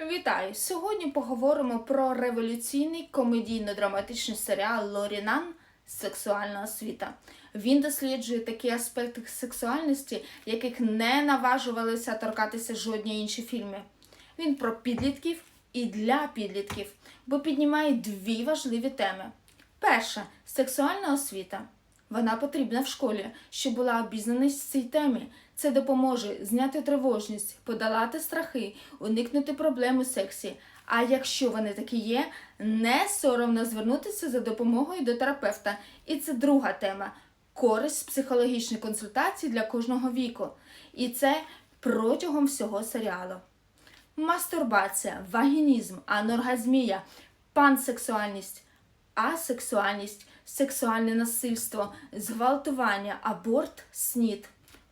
Вітаю! Сьогодні поговоримо про революційний комедійно-драматичний серіал Лорінан Сексуальна освіта. Він досліджує такі аспекти сексуальності, яких не наважувалися торкатися жодні інші фільми. Він про підлітків і для підлітків, бо піднімає дві важливі теми. Перша сексуальна освіта. Вона потрібна в школі, щоб була обізнаність в цій темі. Це допоможе зняти тривожність, подолати страхи, уникнути проблем у сексі. А якщо вони такі є, не соромно звернутися за допомогою до терапевта. І це друга тема користь психологічної консультації для кожного віку. І це протягом всього серіалу. Мастурбація, вагінізм, аноргазмія, пансексуальність, асексуальність, сексуальне насильство, зґвалтування, аборт, снід.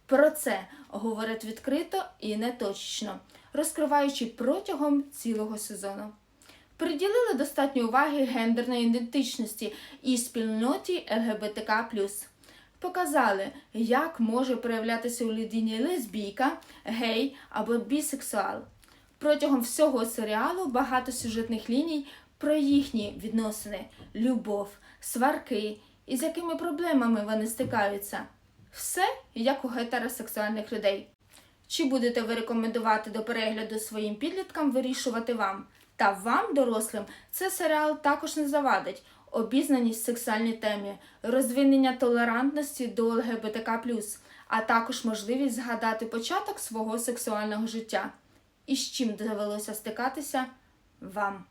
Про це говорять відкрито і неточно, розкриваючи протягом цілого сезону. Приділили достатньо уваги гендерної ідентичності і спільноті ЛГБТК. Показали, як може проявлятися у людині лесбійка, гей або бісексуал. Протягом всього серіалу багато сюжетних ліній про їхні відносини, любов, сварки і з якими проблемами вони стикаються. Все як у гетеросексуальних людей. Чи будете ви рекомендувати до перегляду своїм підліткам вирішувати вам? Та вам, дорослим, це серіал також не завадить. Обізнаність в сексуальній темі, розвинення толерантності до ЛГБТК, а також можливість згадати початок свого сексуального життя. І з чим довелося стикатися вам.